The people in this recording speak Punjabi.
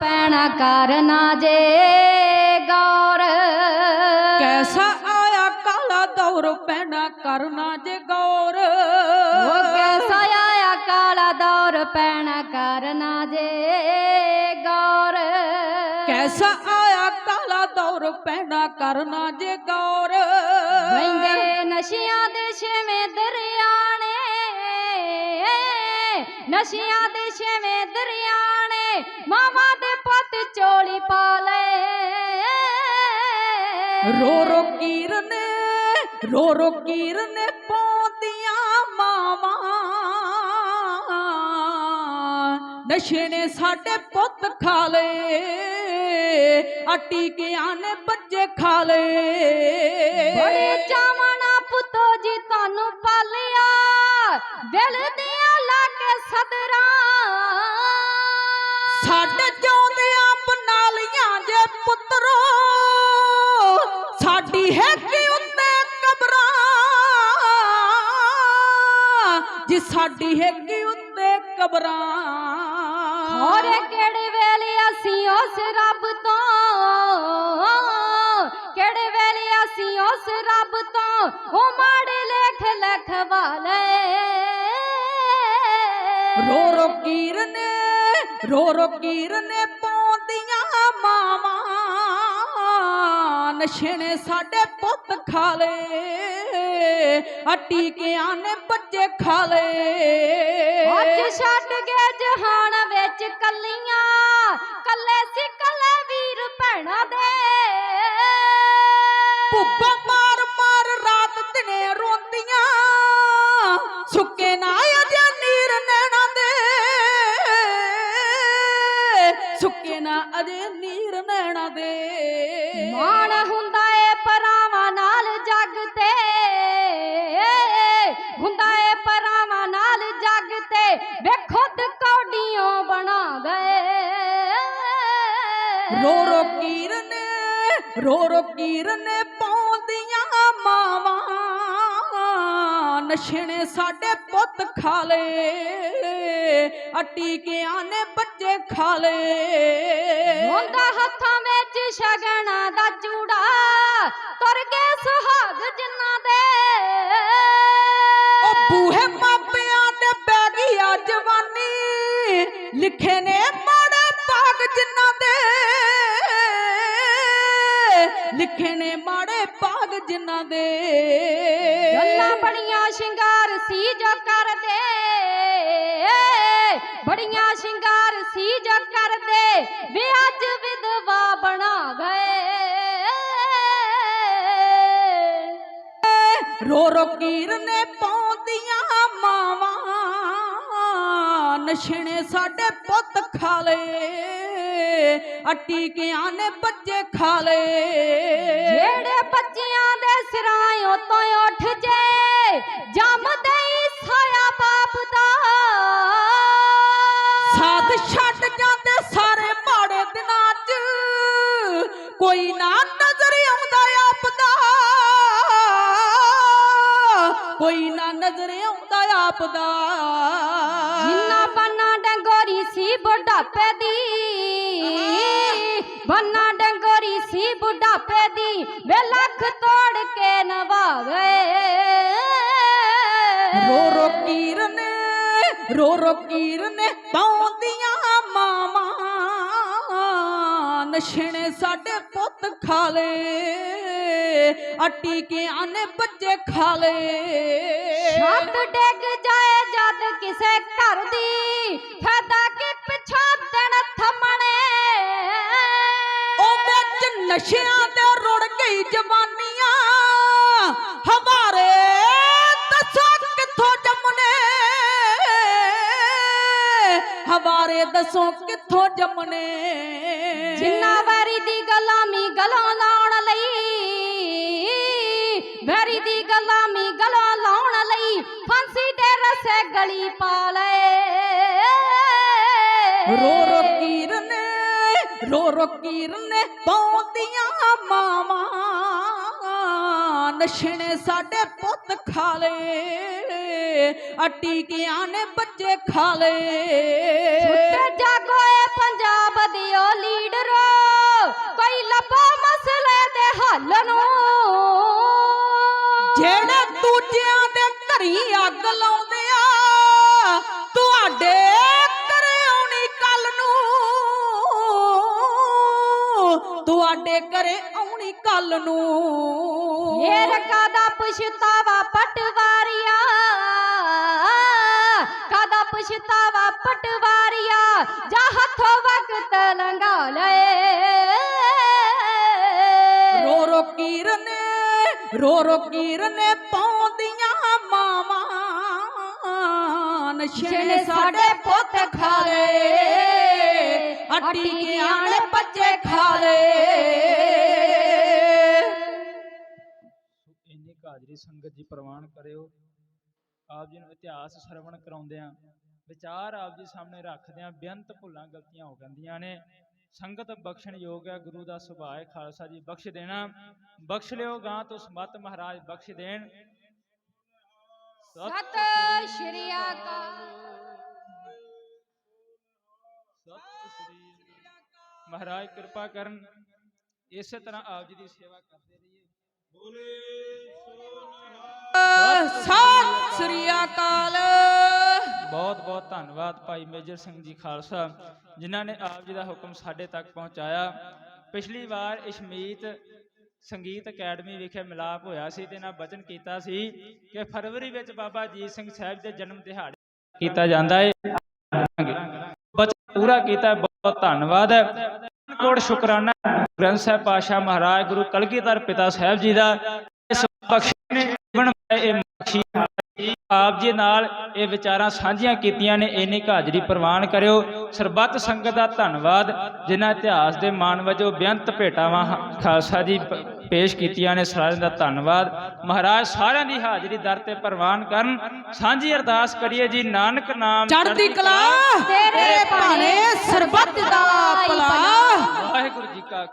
ਪੈਣਾ ਕਰਨਾ ਜੇ ਗੌਰ। ਕੈਸਾ ਆਇਆ ਕਾਲਾ ਦੌਰ ਪੈਣਾ ਕਰਨਾ ਜੇ ਗੌਰ। ਉਹ ਕੈਸਾ ਆਇਆ ਕਾਲਾ ਦੌਰ ਪੈਣਾ ਕਰਨਾ ਜੇ ਗੌਰ। ਕੈਸਾ ਆਇਆ ਕਾਲਾ ਦੌਰ ਪੈਣਾ ਕਰਨਾ ਜੇ ਗੌਰ। ਵਹਿੰਦੇ ਨਸ਼ਿਆਂ ਦੇ ਛੇਵੇਂ ਦਰਿਆਣੇ ਨਸ਼ਿਆਂ ਦੇ ਛੇਵੇਂ ਦਰਿਆਣੇ ਮਾਮਾ ਦੇ ਪੁੱਤ ਚੋਲੀ ਪਾ ਲਏ। ਰੋ ਰੋ ਕੀਰਨੇ, ਰੋ ਰੋ ਕੀਰਨੇ ਪਾਉਂਦੀਆਂ ਮਾਵਾਂ। ਨਸ਼ੇ ਨੇ ਸਾਡੇ ਪੁੱਤ ਖਾ ਲਏ ਆ ਟੀਕਿਆਂ ਨੇ ਬੱਚੇ ਖਾ ਲਏ। ਬੜੇ ਚਾਵਾਂ ਪੁੱਤੋ ਜੀ ਤੁਹਾਨੂੰ ਪਾਲਿਆ, ਦਿਲ ਦੀਆਂ ਸਾਡੀ ਹੈ ਕਿ ਉੱਤੇ ਕਬਰਾਂ? ਜੀ ਸਾਡੀ ਹੈ ਕਿ ਉੱਤੇ ਕਬਰਾਂ? ਹੋਰ ਕਿਹੜੇ ਵੇਲੇ ਅਸੀਂ ਉਸ ਰੱਬ ਤੋਂ? ਕਿਹੜੇ ਵੇਲੇ ਅਸੀਂ ਉਸ ਰੱਬ ਤੋਂ? ਉਹ ਮਾੜੇ ਲੇਖ ਲਖਵਾ ਲਏ। ਰੋ ਰੋ ਕੀਰਨੇ ਰੋ ਰੋ ਕੀਰਨੇ ਨਸ਼ੇ ਨੇ ਸਾਡੇ ਪੁੱਤ ਖਾ ਲਏ ਆ ਟੀਕਿਆਂ ਨੇ ਬੱਚੇ ਖਾ ਲਏ ਅੱਜ ਛੱਡ ਗਿਆ ਜਹਾਨ ਵਿੱਚ ਕੱਲੀਆਂ, ਕੱਲੇ ਸੀ ਕੱਲੇ ਵੀਰ ਭੈਣਾ ਦੇ। ਰੋ ਰੋ ਕੀਰਨੇ ਪਾਉਂਦੀਆਂ ਮਾਵਾਂ ਨਸ਼ੇ ਨੇ ਸਾਡੇ ਪੁੱਤ ਖਾਲੇ ਲਏ ਨੇ ਬੱਚੇ ਖਾਲੇ ਲਏ ਹੁੰਦਾ ਹੱਥਾਂ ਵਿੱਚ ਸ਼ਗਨਾਂ ਦਾ ਚੂੜਾ ਲਿਖੇ ਨੇ ਮਾੜੇ ਭਾਗ ਜਿਨ੍ਹਾਂ ਦੇ। ਗੱਲਾਂ ਬੜੀਆਂ ਸ਼ਿੰਗਾਰ ਸੀ ਜੋ ਕਰਦੇ। ਬੜੀਆਂ ਸ਼ਿੰਗਾਰ ਸੀ ਜੋ ਕਰਦੇ। ਵੀ ਅੱਜ ਵਿਧਵਾ ਬਣਾ ਗਏ। ਰੋ ਰੋ ਕੀਰਨੇ ਪਾਉਂਦੀਆਂ ਨਸ਼ਣੇ ਸਾਡੇ ਪੁੱਤ ਖਾ ਲਏ ਆ ਟੀਕਿਆਂ ਨੇ ਬੱਚੇ ਖਾ ਲਏ ਜਿਹੜੇ ਬੱਚਿਆਂ ਦੇ ਸਿਰਾਂ ਉਤੋਂ ਉੱਠ ਜੇ ਜੰਮਦੇ ਹੀ ਸਾਇਆ ਬਾਪ ਦਾ। ਸਾਥ ਛੱਡ ਜਾਂਦੇ ਸਾਰੇ ਮਾੜੇ ਦਿਨਾਂ 'ਚ ਕੋਈ ਨਾ ਨਜ਼ਰ ਆਉਂਦਾ ਆਪਦਾ ਕੋਈ ਨਾ ਨਜ਼ਰ ਆਉਂਦਾ ਜਿੰਨਾ ਡੰਗੋਰੀ ਸੀ ਬੁਢਾਪੇ ਦੀ। ਬੰਨਾ ਡੰਗੋਰੀ ਸੀ ਬੁਢਾਪੇ ਦੀ। ਵੇ ਲੱਖ ਤੋੜ ਕੇ ਨਵਾਵੇ। ਰੋ ਰੋ ਕੀਰਨੇ ਰੋ ਰੋ ਕੀਰਨੇ ਪਾਉਂਦੀਆਂ ਮਾਵਾਂ। ਨਸ਼ਣੇ ਸਾਡੇ ਪੁੱਤ ਖਾ ਲਏ ਆ ਟੀਕਿਆਂ ਨੇ ਬੱਚੇ ਖਾ ਲਏ ਛੱਤ ਡਿੱਗ ਜਾਏ ਜਦ ਕਿਸੇ ਘਰ ਦੀ। ਨਸ਼ਿਆਂ ਤੇ ਰੁੜ ਗਈ ਜਵਾਨੀਆਂ। ਹਮਾਰੇ ਦੱਸੋ ਕਿੱਥੋਂ ਜੰਮਨੇ? ਹਮਾਰੇ ਦੱਸੋ ਕਿੱਥੋਂ ਜੰਮਨੇ? ਜਿੰਨਾ ਵਾਰੀ ਦੀ ਗੁਲਾਮੀ ਗਲੋਂ ਲਾਉਣ ਲਈ, ਵੈਰੀ ਦੀ ਗੁਲਾਮੀ ਗਲੋਂ ਲਾਉਣ ਲਈ, ਫਾਂਸੀ ਦੇ ਰਸੇ ਗਲੀ ਪਾ ਲਏ। ਫਕੀਰ ਨੇ ਪਾਉਂਦੀਆਂ ਨਸ਼ਣੇ ਸਾਡੇ ਪੁੱਤ ਖਾਲੇ ਅਟੀਕਿਆਂ ਨੇ ਬੱਚੇ ਖਾਲੇ ਛੁੱਟ ਜਾਗੋ ਏ ਪੰਜਾਬ ਦਿਓ ਲੀਡਰੋ ਕੋਈ ਲੱਭੋ ਮਸਲੇ ਦੇ ਹੱਲ ਨੂੰ। ਜਿਹੜੇ ਦੂਜਿਆਂ ਦੇ ਘਰੀ ਅੱਗ ਲਾਉਂਦੇ ਤੁਹਾਡੇ ਘਰੇ ਆਉਣੀ ਕੱਲ ਨੂੰ। ਫੇਰ ਕਾਦਾ ਪਛਤਾਵਾ ਪਟਵਾਰੀਆ? ਕਾਦਾ ਪਛਤਾਵਾ ਪਟਵਾਰੀਆ? ਜਾ ਹੱਥੋਂ ਵਕਤ ਲੰਘਾ ਲਏ। ਰੋ ਰੋ ਕੀਰਨੇ ਰੋ ਰੋ ਕੀਰਨੇ ਪਾਉਂਦੀਆਂ ਮਾਵਾਂ। ਨਸ਼ੇ ਸਾਡੇ ਪੁੱਤ ਖਾ ਲਏ। ਬੱਚੇ ਇੰਨੀ ਸੰਗਤ ਜੀ ਪ੍ਰਵਾਨ ਕਰਿਓ ਆਪ ਜੀ ਨੂੰ ਇਤਿਹਾਸ ਸਰਵਣ ਕਰਾਉਂਦਿਆਂ ਵਿਚਾਰ ਆਪ ਜੀ ਸਾਹਮਣੇ ਰੱਖਦਿਆਂ ਬੇਅੰਤ ਭੁੱਲਾਂ ਗਲਤੀਆਂ ਹੋ ਜਾਂਦੀਆਂ ਨੇ। ਸੰਗਤ ਬਖਸ਼ਣ ਯੋਗ ਹੈ ਗੁਰੂ ਦਾ ਸੁਭਾਅ ਹੈ ਖਾਲਸਾ ਜੀ ਬਖਸ਼ ਦੇਣਾ। ਬਖਸ਼ ਲਿਓ ਗਾਂ ਤੋਂ ਸਮਤ ਮਹਾਰਾਜ ਬਖਸ਼ ਦੇਣ। ਸਤ ਸ਼੍ਰੀ ਅਕਾਲ। ਮਹਾਰਾਜ ਕਿਰਪਾ ਕਰਨ ਇਸੇ ਤਰ੍ਹਾਂ ਆਪ ਜੀ ਦੀ ਸੇਵਾ ਕਰਦੇ ਰਹੀਏ। ਸਤਿ ਸ੍ਰੀ ਅਕਾਲ। ਬਹੁਤ ਬਹੁਤ ਧੰਨਵਾਦ ਭਾਈ ਮੇਜਰ ਸਿੰਘ ਜੀ ਖਾਲਸਾ ਜਿਨ੍ਹਾਂ ਨੇ ਆਪ ਜੀ ਦਾ ਹੁਕਮ ਸਾਡੇ ਤੱਕ ਪਹੁੰਚਾਇਆ। ਪਿਛਲੀ ਵਾਰ ਇਸ਼ਮੀਤ ਸੰਗੀਤ ਅਕੈਡਮੀ ਵਿਖੇ ਮਿਲਾਪ ਹੋਇਆ ਸੀ ਤੇ ਇਹਨਾਂ ਬਚਨ ਕੀਤਾ ਸੀ ਕਿ ਫਰਵਰੀ ਵਿੱਚ ਬਾਬਾ ਜੀਤ ਸਿੰਘ ਸਾਹਿਬ ਦੇ ਜਨਮ ਦਿਹਾੜੇ ਕੀਤਾ ਜਾਂਦਾ ਹੈ ਬਚਨ ਪੂਰਾ ਕੀਤਾ ਬਹੁਤ ਧੰਨਵਾਦ। ਹੈ ਕੋਟ ਸ਼ੁਕਰਾਨਾ ਗ੍ਰੰਥ ਸਾਹਿਬ ਪਾਸ਼ਾ ਮਹਾਰਾਜ ਗੁਰੂ ਕਲਗੀਧਰ ਪਿਤਾ ਸਾਹਿਬ ਜੀ ਦਾ। ਇਸ ਬਖਸ਼ੇ ਜੀਵਨ ਇਹ ਬਖਸ਼ੀ ਆਪ ਜੀ ਨਾਲ ਇਹ ਵਿਚਾਰਾਂ ਸਾਂਝੀਆਂ ਕੀਤੀਆਂ ਨੇ, ਇੰਨੀ ਹਾਜ਼ਰੀ ਪ੍ਰਵਾਨ ਕਰਿਓ। ਸਰਬੱਤ ਸੰਗਤ ਦਾ ਧੰਨਵਾਦ। ਜਿਨ੍ਹਾਂ ਇਤਿਹਾਸ ਦੇ ਮਾਣ ਵਜੋਂ ਬੇਅੰਤ ਭੇਟਾਵਾਂ, ਖਾਲਸਾ ਜੀ ਪੇਸ਼ ਕੀਤੀਆਂ ਨੇ ਸਾਰਿਆਂ ਦਾ ਧੰਨਵਾਦ। ਮਹਾਰਾਜ ਸਾਰਿਆਂ ਦੀ ਹਾਜ਼ਰੀ ਦਰ ਤੇ ਪ੍ਰਵਾਨ ਕਰਨ। ਸਾਂਝੀ ਅਰਦਾਸ ਕਰੀਏ ਜੀ ਨਾਨਕ ਨਾਮ ਚੜ੍ਹਦੀ ਕਲਾ ਤੇਰੇ ਭਾਣੇ ਸਰਬੱਤ ਦਾ ਭਲਾ। ਵਾਹਿਗੁਰੂ ਜੀ ਕਾ